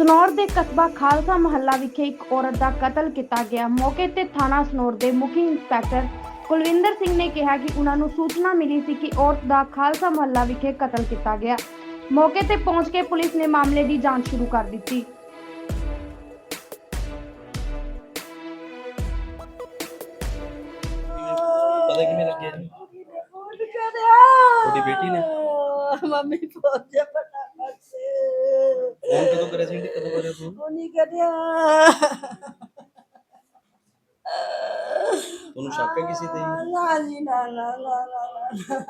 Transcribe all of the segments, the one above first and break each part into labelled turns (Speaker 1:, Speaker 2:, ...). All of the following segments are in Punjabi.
Speaker 1: ਸਨੌਰ ਦੇ ਕਸਬਾ ਖਾਲਸਾ ਮਹੱਲਾ ਵਿਖੇ ਇੱਕ ਔਰਤ ਦਾ ਕਤਲ ਕੀਤਾ ਗਿਆ। ਮੌਕੇ ਤੇ ਥਾਣਾ ਸਨੌਰ ਦੇ ਮੁਖੀ ਇੰਸਪੈਕਟਰ ਕੁਲਵਿੰਦਰ ਸਿੰਘ ਨੇ ਕਿਹਾ ਕਿ ਉਹਨਾਂ ਨੂੰ ਸੂਚਨਾ ਮਿਲੀ ਸੀ ਕਿ ਔਰਤ ਦਾ ਖਾਲਸਾ ਮਹੱਲਾ ਵਿਖੇ ਕਤਲ ਕੀਤਾ ਗਿਆ। ਮੌਕੇ ਤੇ ਪਹੁੰਚ ਕੇ ਪੁਲਿਸ ਨੇ ਮਾਮਲੇ ਦੀ ਜਾਂਚ ਸ਼ੁਰੂ ਕਰ ਦਿੱਤੀ।
Speaker 2: ਪਤਾ ਕਿਵੇਂ ਲੱਗਿਆ ਜੀ? ਤੁਹਾਡੀ ਬੇਟੀ ਨੇ?
Speaker 3: ਮੰਮੀ ਫੋਨ ਜੇ ਫਟਾਫਟ ਸੇ
Speaker 2: ਫੋਨ ਕਦੋਂ ਕਰਿਆ ਸੀ? ਕਦੋਂ ਕਰਿਆ ਫੋਨ
Speaker 3: ਉਹ ਨਹੀਂ ਕਰਿਆ।
Speaker 2: ਤੁਹਾਨੂੰ ਸ਼ੱਕ ਹੈ ਕਿਸੇ ਤੇ? ਜੀ?
Speaker 3: ਨਾ ਜੀ ਨਾ ਨਾ ਨਾ ਨਾ ਨਾ।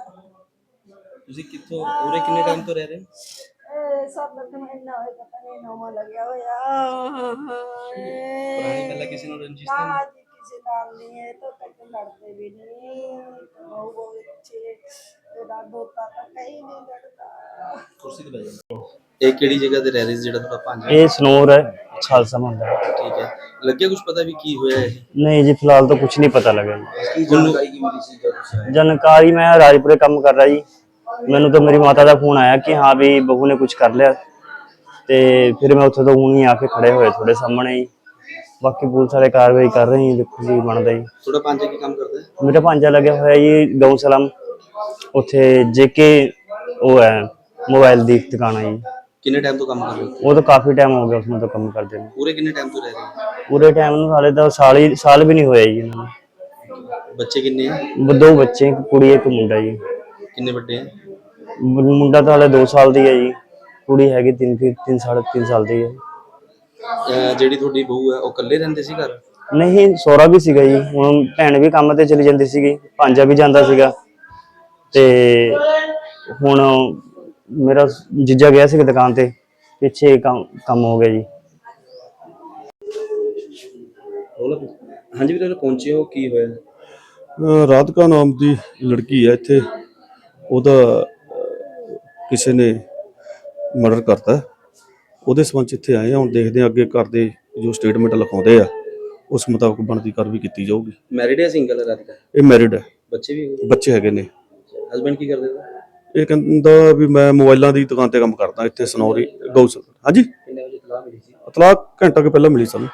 Speaker 2: ਤੁਸੀਂ ਕਿੱਥੋਂ ਉਰੇ ਕਿੰਨੇ ਟਾਈਮ ਤੋਂ ਰਹਿ ਰਹੇ? ਹੋ
Speaker 3: ਇਹ ਸਭ ਲੋਕ ਮਹੀਨਾ ਹੋਇਆ ਪਤਾ ਨਹੀਂ ਨੋਮਾ ਲੱਗਿਆ ਹੋਇਆ।
Speaker 2: ਪੁਰਾਣੀ ਪਹਿਲਾਂ ਕਿਸੇ ਨੂੰ ਰੰਜਿਸ਼ ਤਾਂ
Speaker 3: ਨਾ ਜੀ ਕਿਸੇ ਨਾਲ ਨਹੀਂ ਹੈ ਤਾਂ ਤੱਕ ਲੜਦੇ ਵੀ ਨਹੀਂ। ਉਹ ਬਹੁਤ ਅੱਛੇ ਤੇਰਾ ਦੋਤਾ ਤਾਂ ਕहीं ਨਹੀਂ ਲੜਦਾ।
Speaker 2: ਕੁਰਸੀ ਤੇ ਬਹਿ ਜਾਓ ਇਹ ਕਿਹੜੀ ਜਗ੍ਹਾ ਤੇ ਰਹਿ ਰਹੇ ਸੀ ਜਿਹੜਾ ਤੁਹਾਡਾ ਪੰਜ
Speaker 4: ਇਹ ਸਨੋਰ ਹੈ ਖਾਲਸਾ ਮੰਦਰ
Speaker 2: ਠੀਕ ਹੈ। ਲੱਗਿਆ ਕੁਝ ਪਤਾ ਵੀ ਕੀ ਹੋਇਆ ਇਹ?
Speaker 4: ਨਹੀਂ ਜੀ ਫਿਲਹਾਲ ਤਾਂ ਕੁਝ ਨਹੀਂ ਪਤਾ ਲੱਗਾ ਜੀ।
Speaker 2: ਕੀ ਜਾਣਕਾਰੀ ਕੀ ਮਿਲੀ ਸੀ ਜਦੋਂ ਤੁਸੀਂ ਆਏ?
Speaker 4: ਜਾਣਕਾਰੀ ਮੈਂ ਰਾਜਪੁਰੇ ਕੰਮ ਕਰ ਰਿਹਾ ਜੀ। ਮੈਨੂੰ ਤਾਂ ਮੇਰੀ ਮਾਤਾ ਦਾ ਫੋਨ ਆਇਆ ਕਿ ਹਾਂ ਵੀ ਬਹੂ ਨੇ ਕੁਝ ਕਰ ਲਿਆ। ਤੇ ਫਿਰ ਮੈਂ ਉੱਥੇ ਤੋਂ ਹੁਣ ਹੀ ਆ ਕੇ ਖੜੇ ਹੋਏ ਤੁਹਾਡੇ ਸਾਹਮਣੇ ਹੀ ਬਾਕੀ ਪੁਲਿਸ ਵਾਲੇ ਕਾਰਵਾਈ ਕਰ ਰਹੇ ਜੀ ਦੇਖੋ ਜੀ ਬਣਦਾ ਜੀ।
Speaker 2: ਤੁਹਾਡਾ ਪੰਜ ਕੀ ਕੰਮ ਕਰਦਾ ਹੈ?
Speaker 4: ਮੇਰਾ ਭਾਂਜਾ ਲੱਗਿਆ ਹੋਇਆ ਜੀ ਗਊ ਸਲਾਮ ਉੱਥੇ ਜੇਕੇ ਉਹ ਹੈ ਮੋਬਾਈਲ ਦੀ ਦੁਕਾਨ ਹੈ ਜੀ।
Speaker 2: ਕਿੰਨੇ ਟਾਈਮ ਤੋਂ ਕੰਮ ਕਰ ਰਹੇ ਹੋ?
Speaker 4: ਉਹ ਤਾਂ ਕਾਫੀ ਟਾਈਮ ਹੋ ਗਿਆ ਉਸ ਨੂੰ ਤਾਂ ਕੰਮ ਕਰਦੇ ਨੂੰ।
Speaker 2: ਪੂਰੇ ਕਿੰਨੇ ਟਾਈਮ ਤੋਂ ਰਹਿ ਰਹੇ ਹੋ?
Speaker 4: ਪੂਰੇ ਟਾਈਮ ਨੂੰ ਹਾਲੇ ਤਾਂ ਸਾਲ ਹੀ ਸਾਲ ਵੀ ਨਹੀਂ ਹੋਇਆ ਜੀ ਇਹਨਾਂ
Speaker 2: ਬੱਚੇ ਕਿੰਨੇ ਹੈ
Speaker 4: ਨੂੰ ਦੋ ਬੱਚੇ ਇੱਕ ਕੁੜੀ ਇੱਕ ਮੁੰਡਾ ਜੀ।
Speaker 2: ਕਿੰਨੇ ਵੱਡੇ ਹੈ
Speaker 4: ਮ- ਮੁੰਡਾ ਤਾਂ ਹਲੇ 2 ਸਾਲ ਦੀ ਹੈ ਜੀ। ਕੁੜੀ ਹੈਗੀ 3 3 ਸਾਲ 3 ਸਾਲ ਦੀ ਹੈ।
Speaker 2: ਅਹ ਜਿਹੜੀ ਤੁਹਾਡੀ ਬਹੂ ਹੈ ਉਹ ਇਕੱਲੇ ਰਹਿੰਦੇ ਸੀ ਘਰ?
Speaker 4: ਨਹੀਂ ਸੋਹਰਾ ਵੀ ਸੀਗਾ ਜੀ। ਹੁਣ ਭੈਣ ਵੀ ਕੰਮ ਤੇ ਚਲੀ ਜਾਂਦੀ ਸੀਗੀ। ਭਾਂਜਾ ਵੀ ਜਾਂਦਾ ਸੀਗਾ। ਤੇ ਹੁਣ ਮੇਰਾ ਜੀਜਾ ਗਿਆ ਸੀ ਦੁਕਾਨ ਤੇ ਪਿੱਛੇ ਕੰਮ ਕੰਮ ਹੋ ਗਿਆ ਜੀ।
Speaker 2: ਹਾਂਜੀ ਵੀਰੇ ਪਹੁੰਚੇ ਹੋ ਕੀ ਹੋਇਆ?
Speaker 5: ਅਹ ਰਾਧਿਕਾ ਨਾਮ ਦੀ ਲੜਕੀ ਹੈ ਇੱਥੇ। ਉਹਦਾ ਅਹ, ਕਿਸੇ ਨੇ ਮਰਡਰ ਕਰਤਾ। ਹੈ। ਉਹਦੇ ਸੰਬੰਧ 'ਚ ਇੱਥੇ ਆਏ ਹਾਂ ਹੁਣ ਦੇਖਦੇ ਹਾਂ ਅੱਗੇ ਘਰ ਦੇ ਜੋ ਸਟੇਟਮੈਂਟ ਲਿਖਾਉਂਦੇ ਆ ਉਸ ਮੁਤਾਬਕ ਬਣਦੀ ਕਾਰਵਾਈ ਕੀਤੀ ਜਾਊਗੀ।
Speaker 2: ਮੈਰਿਡ ਹੈ ਸਿੰਗਲ ਹੈ ਰਾਧਿਕਾ?
Speaker 5: ਇਹ ਮੈਰਿਡ ਹੈ।
Speaker 2: ਬੱਚੇ ਵੀ
Speaker 5: ਬੱਚੇ ਹੈਗੇ ਨੇ।
Speaker 2: ਹਸਬੰਡ ਕੀ ਕਰਦੇ ਨੇ?
Speaker 5: ਇਹ ਕਹਿੰਦਾ ਵੀ ਮੈਂ ਮੋਬਾਈਲਾਂ ਦੀ ਦੁਕਾਨ ਤੇ ਕੰਮ ਕਰਦਾ ਇੱਥੇ ਸਨੌਰੀ ਗਊਸਲ। ਹਾਂਜੀ?
Speaker 2: ਕਿੰਨੇ ਵਜੇ ਤਲਾਹ ਮਿਲੀ ਸੀ?
Speaker 5: ਇਤਲਾਹ ਘੰਟਾ ਕੁ ਪਹਿਲਾਂ ਮਿਲੀ ਸਾਨੂੰ।